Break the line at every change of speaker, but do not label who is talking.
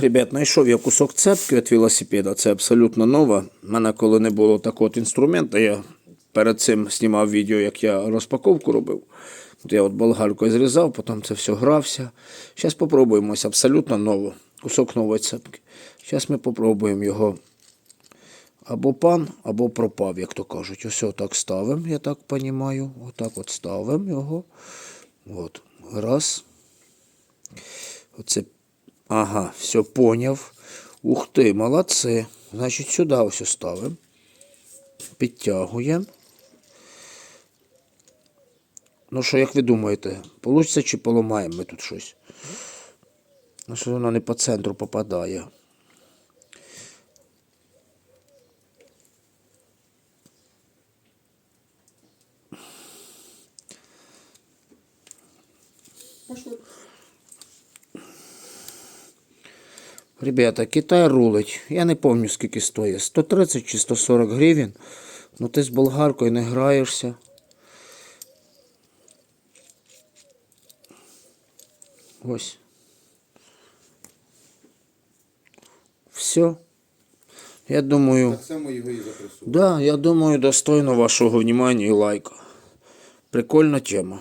ребят, знайшов я кусок цепки від велосипеда. Це абсолютно нова. У мене коли не було такого от інструмента, я перед цим знімав відео, як я розпаковку робив. Я от болгаркою зрізав, потім це все грався. Зараз спробуємо абсолютно ново. Кусок нової цепки. Зараз ми спробуємо його або пан, або пропав, як то кажуть. Ось отак ставимо, я так розумію. Отак от ставимо його. От. Раз. Оце. Ага, все поняв. Ух ти, молодці. Значить, сюди ось ставимо. Підтягуємо. Ну що, як ви думаєте, получиться чи поламаємо ми тут щось? Ну, що воно не по центру попадає.
Пошли.
Ребята, Китай рулить. Я не пам'ятаю, скільки стоїть. 130 чи 140 гривень. Ну ти з болгаркою не граєшся. Ось. Все. Я думаю.
Так само його і запресували.
Да, я думаю, достойно вашого внимания і лайка. Прикольна тема.